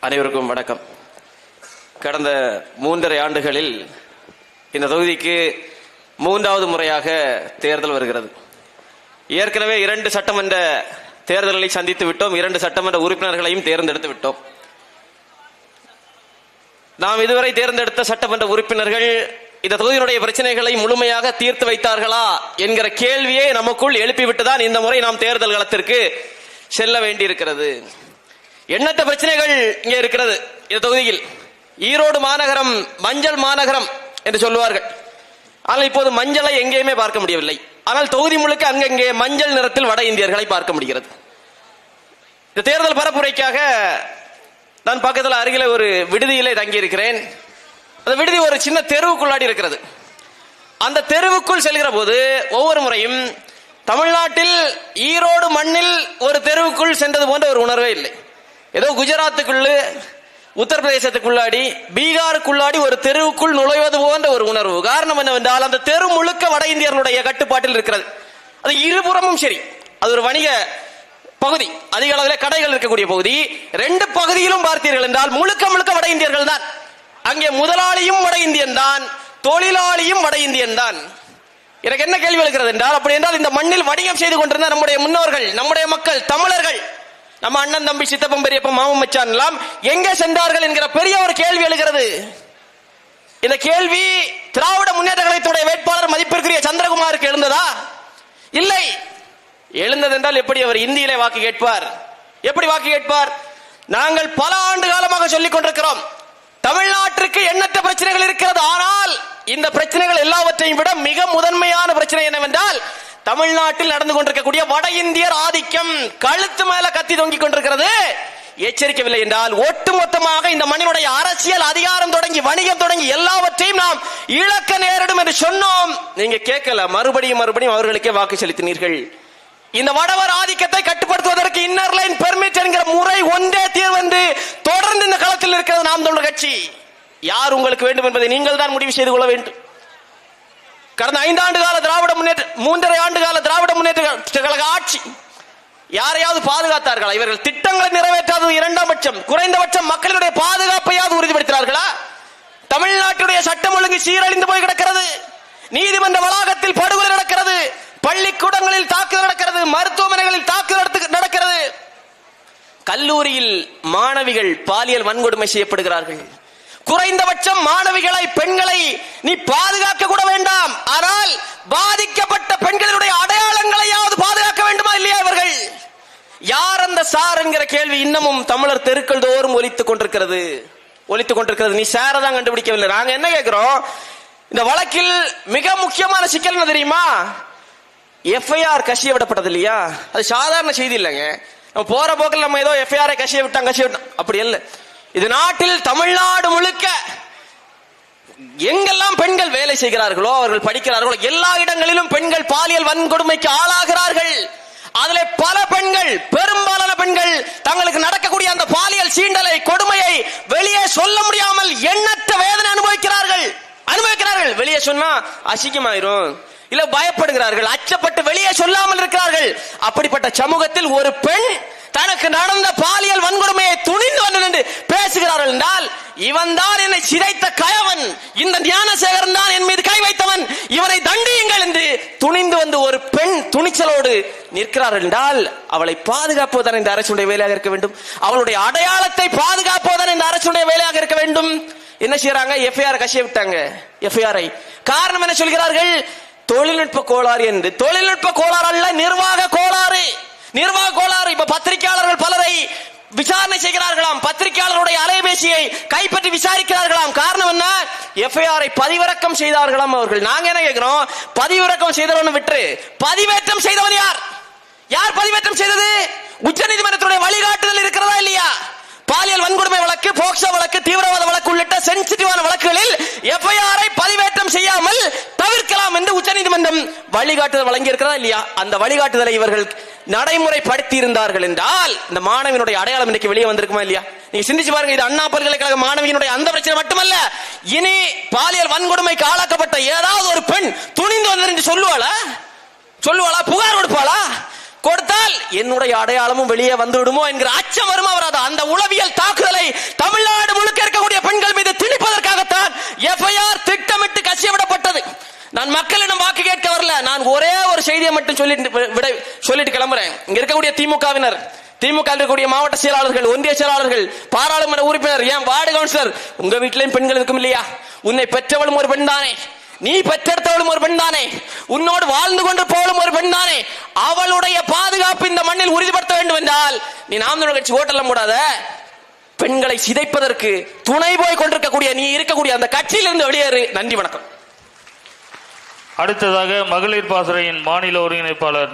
அனைவருக்கும் வணக்கம். கடந்த மூன்றரை ஆண்டுகளில் இந்த தொகுதிக்கு மூன்றாவது முறையாக தேர்தல் வருகிறது. ஏற்கனவே இரண்டு சட்டமன்ற தேர்தல்களை சந்தித்து விட்டோம். இரண்டு சட்டமன்ற உறுப்பினர்களையும் தேர்ந்தெடுத்து விட்டோம். நாம் இதுவரை தேர்ந்தெடுத்த சட்டமன்ற உறுப்பினர்கள் இந்த தொகுதியினுடைய பிரச்சனைகளை முழுமையாக தீர்த்து வைத்தார்களா என்கிற கேள்வியை நமக்குள் எழுப்பிவிட்டுதான் இந்த முறை நாம் தேர்தல் களத்திற்கு செல்ல வேண்டியிருக்கிறது. எண்ணற்ற பிரச்சனைகள் இங்கே இருக்கிறது? இந்த தொகுதியில். ஈரோடு மாநகரம் மஞ்சள் மாநகரம் என்று சொல்லுவார்கள். ஆனால் இப்போது மஞ்சளை எங்கேயுமே பார்க்க முடியவில்லை. ஆனால் தொகுதி முழுக்க அங்கங்கே மஞ்சள் நிறத்தில் வட இந்தியர்களை பார்க்க முடிகிறது. இந்த தேர்தல் பரப்புரைக்காக நான் பக்கத்தில் அருகில ஒரு விடுதியிலே தங்கியிருக்கிறேன். அந்த விடுதி ஒரு சின்ன தெருவுக்குள்ளாடி இருக்கிறது. அந்த தெருவுக்குள் செல்கிற போது ஒவ்வொரு முறையும் தமிழ்நாட்டில் ஈரோடு மண்ணில் ஒரு தெருவுக்குள் சென்றது போன்ற ஒரு உணர்வே இல்லை. ஏதோ குஜராத்துக்குள்ளு உத்தரப்பிரதேசத்துக்குள்ளாடி பீகாருக்குள்ளாடி ஒரு தெருவுக்குள் நுழைவது போன்ற ஒரு உணர்வு. காரணம் என்னவென்றால் அந்த தெரு முழுக்க வட இந்தியர்களுடைய கட்டுப்பாட்டில் இருக்கிறது. அது இருபுறமும் சரி. அது ஒரு வணிக பகுதி. அதிக அளவில் கடைகள் இருக்கக்கூடிய பகுதி. ரெண்டு பகுதியிலும் பார்த்தீர்கள் என்றால் முழுக்க முழுக்க வட இந்தியர்கள் தான். அங்கே முதலாளியும் வட இந்தியன் தான். தொழிலாளியும் வட இந்தியன் தான். எனக்கு என்ன கேள்வி எழுக்கிறது என்றால் அப்படி என்றால் இந்த மண்ணில் வணிகம் செய்து கொண்டிருந்த நம்முடைய முன்னோர்கள் நம்முடைய மக்கள் தமிழர்கள் நம்ம அண்ணன் தம்பி சித்தப்பம் பெரியப்பம் மாமன் மச்சான் எல்லாம் எங்கே சென்றார்கள் என்கிற பெரிய ஒரு கேள்வி எழுகிறது. இந்த கேள்வி திராவிட முன்னேற்ற கழகத்துடைய வேட்பாளர் மதிப்பிற்குரிய சந்திரகுமாருக்கு எழுந்ததா? இல்லை. எழுந்தது என்றால் எப்படி அவர் இந்தியிலே வாக்கு கேட்பார்? எப்படி வாக்கு கேட்பார்? நாங்கள் பல ஆண்டு காலமாக சொல்லிக் கொண்டிருக்கிறோம். தமிழ்நாட்டிற்கு எண்ணற்ற பிரச்சனைகள் இருக்கிறது. ஆனால் இந்த பிரச்சனைகள் எல்லாவற்றையும் விட மிக முதன்மையான பிரச்சனை என்னவென்றால் தமிழ்நாட்டில் நடந்து கொண்டிருக்கக்கூடிய வட இந்தியர் ஆதிக்கம் கழுத்து மேல கத்தி தொங்கிக் கொண்டிருக்கிறது. எச்சரிக்கவில்லை என்றால் ஒட்டுமொத்தமாக இந்த மண்ணினுடைய அரசியல் அதிகாரம் தொடங்கி வணிகம் தொடங்கி எல்லாவற்றையும் நாம் இழக்க நேரிடும் என்று சொன்னோம். நீங்க கேட்கல மறுபடியும் மறுபடியும் அவர்களுக்கே வாக்கு செலுத்தினீர்கள். இந்த வடவர் ஆதிக்கத்தை கட்டுப்படுத்துவதற்கு இன்னர் லைன் பெர்மிட் என்கிற முறை ஒன்றே தீர்வென்று தொடர்ந்து இந்த களத்தில் இருக்கிறது நாம் தமிழர் கட்சி. யார் உங்களுக்கு வேண்டும் என்பதை நீங்கள் தான் முடிவு செய்து கொள்ள வேண்டும். கடந்த ஐந்தாண்டு கால திராவிட முன்னேற்ற மூன்றரை ஆண்டு கால திராவிட முன்னேற்ற கழக ஆட்சி. யாரையாவது பாதுகாத்தார்களா? இவர்கள் திட்டங்களை நிறைவேற்றாதது இரண்டாம் பட்சம். குறைந்தபட்சம் மக்களுடைய பாதுகாப்பையாவது உறுதிப்படுத்தினார்களா? தமிழ்நாட்டுடைய சட்டம் ஒழுங்கு சீரழிந்து போய் கிடக்கிறது. நீதிமன்ற வளாகத்தில் படுகொலை நடக்கிறது. பள்ளிக்கூடங்களில் தாக்குதல் நடக்கிறது. மருத்துவமனைகளில் தாக்குதல் நடக்கிறது. கல்லூரியில் மாணவிகள் பாலியல் வன்கொடுமை செய்யப்படுகிறார்கள். குறைந்தபட்சம் மாணவிகளை பெண்களை நீ பாதுகாக்க கூட வேண்டாம். ஆனால் பாதிக்கப்பட்ட பெண்களுடைய அடையாளங்களையாவது பாதுகாக்க வேண்டுமா இல்லையா இவர்கள்? யார் அந்த சார் என்கிற கேள்வி இன்னமும் தமிழர் தெருக்கள் தோறும் ஒலித்துக் கொண்டிருக்கிறது. ஒலித்துக் கொண்டிருக்கிறது. நீ சாரை தான் கண்டுபிடிக்கவில்லை. நாங்க என்ன கேட்கிறோம்? இந்த வழக்கில் மிக முக்கியமான சிக்கல் என்ன தெரியுமா? எஃப்ஐஆர் கசிய விடப்பட்டது இல்லையா? அது சாதாரண செய்தி இல்லைங்க. நம்ம போற போக்கில் நம்ம ஏதோ எஃப்ஐஆரை கசிய விட்டாங்க கசிய விட்டோம். அப்படி இல்லை. இது நாட்டில் தமிழ்நாடு முழுக்க எங்கெல்லாம் பெண்கள் வேலை செய்கிறார்களோ அவர்கள் படிக்கிறார்களோ எல்லா இடங்களிலும் பெண்கள் பாலியல் வன்கொடுமைக்கு ஆளாகிறார்கள். அதிலே பல பெண்கள் பெரும்பாலான பெண்கள் தங்களுக்கு நடக்கக்கூடிய அந்த பாலியல் சீண்டலை கொடுமையை வெளியே சொல்ல முடியாமல் எண்ணற்ற வேதனை அனுபவிக்கிறார்கள். அனுபவிக்கிறார்கள். வெளியே சொன்னா அசிங்கமாயிரும். இல்ல பயப்படுகிறார்கள். அச்சப்பட்டு வெளியே சொல்லாமல் இருக்கிறார்கள். அப்படிப்பட்ட சமூகத்தில் ஒரு பெண் தனக்கு நடந்த பாலியல் வன்கொடுமையை துணிந்து வந்து நின்று பேசுகிறார்கள் என்றால் இவன் தான் என்னை சிதைத்த கயவன். இந்த ஞானசேகரன் தான் என் மீது கை வைத்தவன். இவனை தண்டியுங்கள் என்று துணிந்து வந்து ஒரு பெண் துணிச்சலோடு நிற்கிறார்கள் என்றால் அவளை பாதுகாப்பதுதான் இந்த அரசுடைய வேலையாக இருக்க வேண்டும். அவளுடைய அடையாளத்தை பாதுகாப்பதுதான் இந்த அரசுடைய வேலையாக இருக்க வேண்டும். என்ன செய்யறாங்க? எஃப்ஐஆர் கசிய விட்டாங்க. எஃப்ஐஆரை காரணம் என்ன சொல்கிறார்கள்? தொழில்நுட்ப கோளாறு என்று. தொழில்நுட்ப கோளாறு அல்ல நிர்வாக கோளாறு. நிர்வாக கோளாறு. இப்ப பத்திரிகையாளர்கள் பலரை விசாரணை செய்கிறார்களாம். பத்திரிகை அலைபேசியை கைப்பற்றி விசாரிக்கிறார்களாம். காரணம் என்ன? எஃப்ஐஆரை பதிவிறக்கம் செய்தார்களாம் அவர்கள். நாங்க என்ன கேட்கிறோம் பதிவிறக்கம் செய்தவன் விட்டு பதிவேற்றம் செய்தவன் யார்? யார் பதிவேற்றம் செய்தது? உச்சநீதிமன்றத்துடைய வழிகாட்டுதல் இருக்கிறதா இல்லையா? பாலியல் வன்கொடுமை வழக்கு போக்சோ வழக்கு தீவிரவாத வழக்கு உள்ளிட்ட சென்சிட்டிவான வழக்குகளில் எஃப்ஐஆரை பதிவேற்றம் செய்யாமல் தவிர்க்கலாம் என்று உச்சநீதிமன்றம் வழிகாட்டுதல் வழங்கி இருக்கிறதா இல்லையா? அந்த வழிகாட்டுதலை இவர்கள் நடைமுறைப்படுத்தி இருந்தார்கள் என்றால் இந்த மாணவியினுடைய அடையாளம் இன்னைக்கு வெளியே வந்திருக்குமா இல்லையா? நீங்க சிந்திச்சு பாருங்க இது அண்ணா பல்கலைக்கழக மாணவியினுடைய அந்த பிரச்சனை மட்டுமல்ல. இனி பாலியல் வன்கொடுமைக்கு ஆளாக்கப்பட்ட ஏதாவது ஒரு பெண் துணிந்து வந்து சொல்லுவாளா? சொல்லுவாளா? புகார் கொடுப்பாளா? கொடுத்தால் என்னுடைய அடையாளமும் வெளியே வந்து விடுமோ என்கிற அச்சம் வருமா வராது? அந்த உளவியல் தாக்குதலை தமிழ் முழுக்க இருக்கக்கூடிய பெண்கள் மீது திணிப்பதற்காகத்தான் எஃப்ஐஆர் திட்டமிட்டு கசியவிடப்பட்டது நான் மக்களிடம் வாக்கு கேட்க வரல. நான் ஒரே ஒரு செய்தியை மட்டும் சொல்லிட்டு விட சொல்லிட்டு கிளம்புறேன். இங்க இருக்கக்கூடிய திமுகவினர் திமுக இருக்கக்கூடிய மாவட்ட செயலாளர்கள் ஒன்றிய செயலாளர்கள் பாராளுமன்ற உறுப்பினர் ஏன் வார்டு கவுன்சிலர் உங்க வீட்டிலையும் பெண்கள் இருக்கும் இல்லையா? உன்னை பெற்றவளும் ஒரு பெண் தானே நீ பெற்றெடுத்தவளும் ஒரு பெண் தானே உன்னோடு வாழ்ந்து கொண்டு போவளும் ஒரு பெண் தானே அவளுடைய பாதுகாப்பு இந்த மண்ணில் உறுதிப்படுத்த வேண்டும் என்றால் நீ நாம் கட்சி ஓட்டெல்லாம் கூடாத பெண்களை சிதைப்பதற்கு துணை போய் கொண்டிருக்கக்கூடிய நீ இருக்கக்கூடிய அந்த கட்சியிலிருந்து வெளியேறு. நன்றி வணக்கம். அடுத்ததாக மகளிர் பாசறையின் மாநில ஒருங்கிணைப்பாளர்